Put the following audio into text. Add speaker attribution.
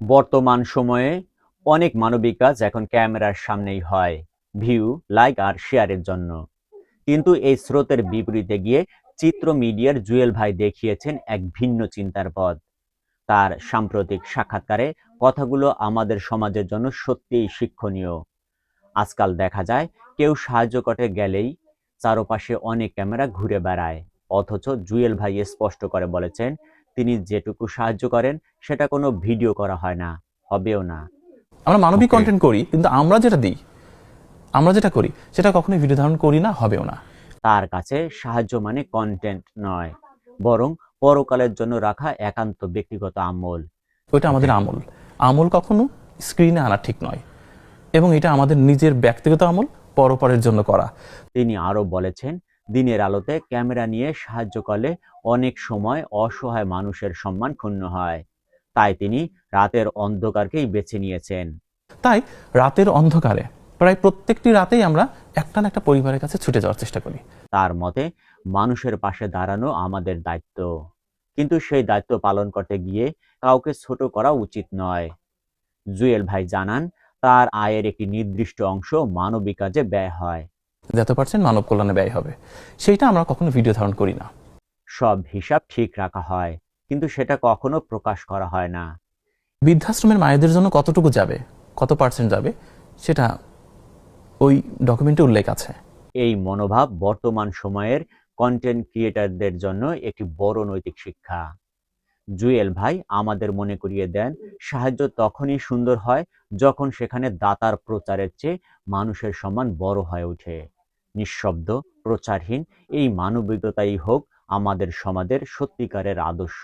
Speaker 1: বর্তমান সময়ে অনেক মানবিক কাজ এখন ক্যামেরার সামনেই হয় ভিউ লাইক আর শেয়ারের জন্য। কিন্তু এই স্রোতের বিপরীতে গিয়ে চিত্র মিডিয়ার জুয়েল ভাই দেখিয়েছেন এক ভিন্ন চিন্তার পথ। তার সাম্প্রতিক সাক্ষাৎকারে কথাগুলো আমাদের সমাজের জন্য সত্যিই শিক্ষণীয়। আজকাল দেখা যায় কেউ সাহায্য করতে গেলেই চারপাশে অনেক ক্যামেরা ঘুরে বেড়ায়, অথচ জুয়েল ভাই স্পষ্ট করে বলেছেন তিনি যেটুকু সাহায্য করেন সেটা কোনো ভিডিও করা হয় না হবেও না।
Speaker 2: আমরা মানবিক কন্টেন্ট করি কিন্তু আমরা যেটা দিই আমরা যেটা করি সেটা কখনোই ভিডিও ধারণ করি না হবেও না।
Speaker 1: তার কাছে সাহায্য মানে কন্টেন্ট নয় বরং পরকালের জন্য রাখা একান্ত ব্যক্তিগত আমল।
Speaker 2: ওইটা আমাদের আমল। আমল কখনো স্ক্রিনে আনা ঠিক নয় এবং এটা আমাদের নিজের ব্যক্তিগত আমল পরপরের জন্য করা।
Speaker 1: তিনি আরও বলেছেন দিনের আলোতে ক্যামেরা নিয়ে সাহায্য করলে অনেক সময় অসহায় মানুষের সম্মান ক্ষুণ্ণ হয়। তাই তিনি রাতের অন্ধকারকেই বেছে নিয়েছেন।
Speaker 2: তাই রাতের অন্ধকারে প্রায় প্রত্যেকটি রাতেই আমরা একটা না একটা পরিবারের কাছে ছুটে যাওয়ার চেষ্টা করি।
Speaker 1: তার মতে মানুষের পাশে দাঁড়ানো আমাদের দায়িত্ব। কিন্তু সেই দায়িত্ব পালন করতে গিয়ে কাউকে ছোট করা উচিত নয়। জুয়েল ভাই জানান তার আয়ের একটি নির্দিষ্ট অংশ মানবিক কাজে ব্যয় হয়।
Speaker 2: যত পার্সেন্ট মানব কল্যাণে ব্যয় হবে সেইটা আমরা কখনো ভিডিও ধারণ করি না।
Speaker 1: সব হিসাব ঠিক রাখা হয় কিন্তু সেটা কখনো প্রকাশ করা হয় না।
Speaker 2: বৃদ্ধাশ্রমের মায়েদের জন্য কতটুকু যাবে কত পার্সেন্ট যাবে সেটা ওই ডকুমেন্টে উল্লেখ আছে।
Speaker 1: এই মনোভাব বর্তমান সময়ের কন্টেন্ট ক্রিয়েটারদের জন্য একটি বড় নৈতিক শিক্ষা। জুয়েল ভাই আমাদের মনে করিয়ে দেন সাহায্য তখনই সুন্দর হয় যখন সেখানে দাতার প্রচারের চেয়ে মানুষের সম্মান বড় হয়ে ওঠে। নিঃশব্দ প্রচারহীন এই মানবিকতাই হোক আমাদের সমাজের সত্যিকারের আদর্শ।